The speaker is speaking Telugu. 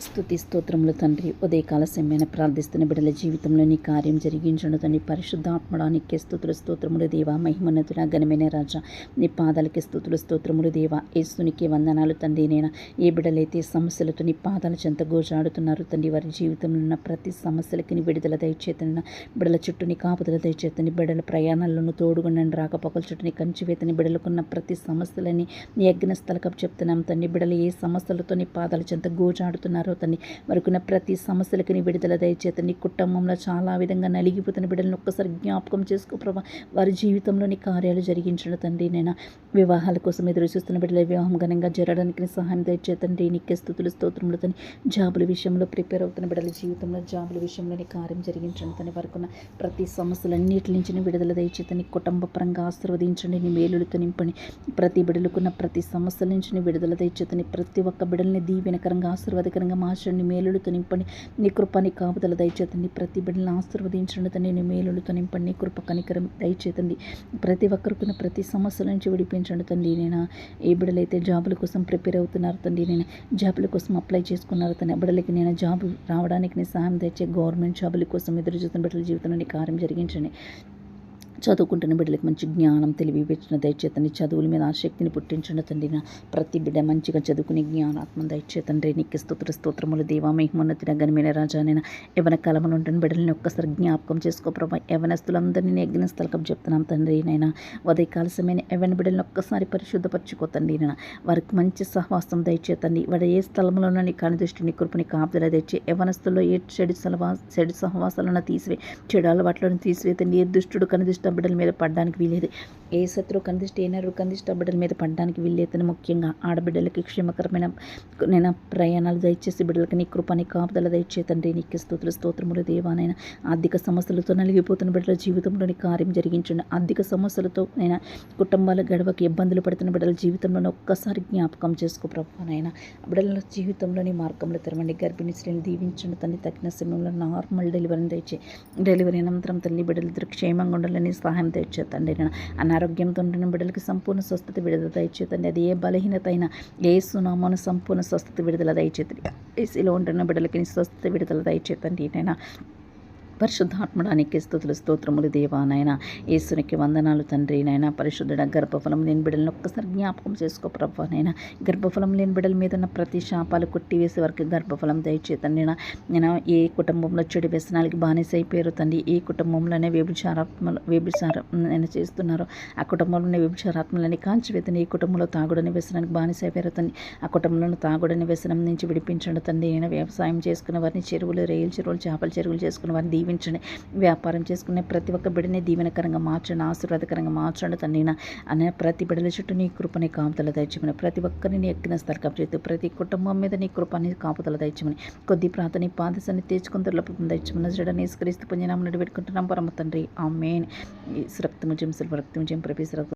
స్థుతి స్తోత్రములు తండ్రి. ఉదయకాల సమయాన ప్రార్థిస్తున్న బిడ్డల జీవితంలో నీ కార్యం జరిగించండు తండ్రి. పరిశుద్ధాత్మడానికి స్థుతులు స్తోత్రములు దేవా. మహిమన్నతుల ఘనమైన రాజా. నీ పాదాలకి స్థుతులు స్తోత్రములు దేవా. యేసునికి వందనాలు తండ్రి నేను. ఏ బిడ్డలైతే సమస్యలతో నీ పాదాల చెంత గోజాడుతున్నారు తండ్రి వారి జీవితంలో ఉన్న ప్రతి సమస్యలకి నీ విడుదల దయచేతన బిడ్డల చుట్టూని కాపుదల దయచేతని బిడ్డల ప్రయాణాలను తోడుగుండండి. రాకపోకల చుట్టూని కంచివేతని బిడ్డలకున్న ప్రతి సమస్యలని నీ యజ్ఞ స్థలకపు చెప్తున్నాం తండ్రి. బిడ్డలు ఏ సమస్యలతో నీ పాదాల చెంత గోజాడుతున్నారు ఉన్నారో తండ్రి ప్రతి సమస్యలకి నీ విడుదల దయచేత నీ కుటుంబంలో చాలా విధంగా నలిగిపోతున్న బిడ్డలను ఒక్కసారి జ్ఞాపకం చేసుకో ప్రభా. వారి జీవితంలో నీ కార్యాలు జరిగించడం తండ్రి నేను వివాహాల కోసం ఎదురు చూస్తున్న బిడ్డల వివాహం ఘనంగా జరగడానికి నీ సహాయం దయచేతండి. నీకే స్థుతులు స్తోత్రములు తని జాబుల విషయంలో ప్రిపేర్ అవుతున్న బిడ్డల జీవితంలో జాబుల విషయంలో నీ కార్యం జరిగించండి తని వరకున్న ప్రతి సమస్యలన్నిటి నుంచి నీ విడుదల దయచేతని కుటుంబ పరంగా ఆశీర్వదించండి. నీ మేలులతో నింపని ప్రతి బిడ్డలకున్న ప్రతి సమస్యల నుంచి నీ విడుదల దయచేతని ప్రతి ఒక్క బిడ్డల్ని దీవెనకరంగా ఆశీర్వాదకరంగా మాస్టర్ని మేలులతో నింపండి. నీ కృపని కాపుదల దయచేతండి. ప్రతి బిడ్డలను ఆశీర్వదించండి తండ్రి నీ మేలులతో నింపండి. నీ కృప కనికరం దయచేతండి. ప్రతి ఒక్కరికి ప్రతి సమస్యల నుంచి విడిపించండి తండ్రి నేను. ఏ బిడ్డలైతే జాబుల కోసం ప్రిపేర్ అవుతున్నారు తండ్రి నేను జాబుల కోసం అప్లై చేసుకున్నారు తన బిడ్డలకి నేను జాబు రావడానికి నేను సహాయం తెచ్చే గవర్నమెంట్ జాబుల కోసం ఎదురు చూస్తున్న బిడ్డల జీవితంలో కార్యం జరిగించండి. చదువుకుంటున్న బిడ్డలకు మంచి జ్ఞానం తెలివి పెట్టిన దయచేతండి చదువుల మీద ఆసక్తిని పుట్టించండి తండ్రి. ప్రతి బిడ్డ మంచిగా చదువుకుని జ్ఞానాత్మ దయచేతండ్రి నీకు స్తోత్ర స్తోత్రములు. దేవా మహిమోన్నతిన గనిమైన రాజానైనా నేను యవన ఉంటున్న బిడ్డలని ఒక్కసారి జ్ఞాపకం చేసుకో ప్రభా. యవనస్తులందరినీ నేను యజ్ఞ స్థలకం చెప్తున్నాం తండ్రి నైనా ఉదయ సమయం ఎవన బిడ్డలను ఒక్కసారి పరిశుద్ధపరచుకోతండి నేను వారికి మంచి సహవాసం దయచేతండి. వాడు ఏ స్థలంలోనూ నీ కనిదృష్టిని కృపని కాపుదల తెచ్చి యవనస్తుల్లో ఏ చెడు సలవా చెడు సహవాసాలను తీసివే చెడు అలవాట్లను తీసివేతండి ఏ దుష్టుడు కనిదృష్టి బిడ్డల మీద పడడానికి వీలేదు ఏ శత్రువు కందిష్ట ఏ నరుడు కందిష్ట బిడ్డల మీద పడడానికి వీల్లేదని ముఖ్యంగా ఆడబిడ్డలకి క్షేమకరమైన నేను ప్రయాణాలు దయచేసి బిడ్డలకి నీ కృపని కాపుదల దయచేతండి నీకు స్తోత్రులు స్తోత్రములు దేవానైనా. ఆర్థిక సమస్యలతో నలిగిపోతున్న బిడ్డల జీవితంలోని కార్యం జరిగించండి. ఆర్థిక సమస్యలతో నేను కుటుంబాల గడవకి ఇబ్బందులు పడుతున్న బిడ్డల జీవితంలోనే ఒక్కసారి జ్ఞాపకం చేసుకో ప్రభానైనా బిడ్డల జీవితంలోని మార్గంలో తెరవండి. గర్భిణీ స్త్రీని దీవించండి తల్లి తగిన సమయంలో నార్మల్ డెలివరీని తెచ్చి డెలివరీ అనంతరం తల్లి బిడ్డలు క్షేమంగా ఉండాలని సహాయం తెచ్చేతండి నేను అనారోగ్యంతో ఉండిన బిడ్డలకి సంపూర్ణ స్వస్థత విడుదల దయచేతండి. అది ఏ బలహీనత అయినా ఏ సునామాను సంపూర్ణ స్వస్థత విడుదల దయచేతండి. ఏసీలో ఉంటున్న బిడ్డలకి స్వస్థత విడుదల దయచేతండి. నేను పరిశుద్ధాత్మడానికి స్థుతులు స్తోత్రములు దేవా నాయన. యేసునికి వందనాలు తండ్రి నైనా పరిశుద్ధుడ గర్భఫలం లేని బిడ్డలను ఒక్కసారి జ్ఞాపకం చేసుకో ప్రభా నాయన. గర్భఫలం లేని బిడ్డల మీద ఉన్న ప్రతి శాపాలు కొట్టివేసే వరకు గర్భఫలం దయచేతండి నేను ఏ కుటుంబంలో చెడు వ్యసనాలకి బానిస అయిపోయారు తండ్రి ఏ కుటుంబంలోనే వ్యభిచారాత్మలు వ్యభిచారం నేను ఆ కుటుంబంలోనే వ్యభిచారాత్మలని కాల్చివేతని ఈ కుటుంబంలో తాగుడని వ్యసనానికి బానిస అయిపోయారు తండ్రి ఆ కుటుంబంలో తాగుడని వ్యసనం నుంచి విడిపించండి తండ్రి. నేను వ్యవసాయం చేసుకున్న వారిని చెరువులు రేయిల చెరువులు చేపల చెరువులు చేసుకున్న వారిని దీవించండి వ్యాపారం చేసుకునే ప్రతి ఒక్క బిడ్డని దీవెనకరంగా మార్చండి ఆశీర్వాదకరంగా మార్చండి తండ్రిన అనే ప్రతి బిడ్డల చుట్టూ నీ కృపని కాపుతల దయచమని ప్రతి ఒక్కరిని నీ ఎక్కిన స్థలకం చేస్తూ ప్రతి కుటుంబం మీద నీ కృపని కాపుతల దయచమని కొద్ది ప్రాంతాన్ని పాదశాన్ని తెచ్చుకుని దుర్లభం దయచమని జడని స్క్రీస్తు పుణ్యనామని పెట్టుకుంటున్నాం పరమ తండ్రి. ఆ మెయిన్ రక్తము జంసులు రక్తము జం ప్రవేశ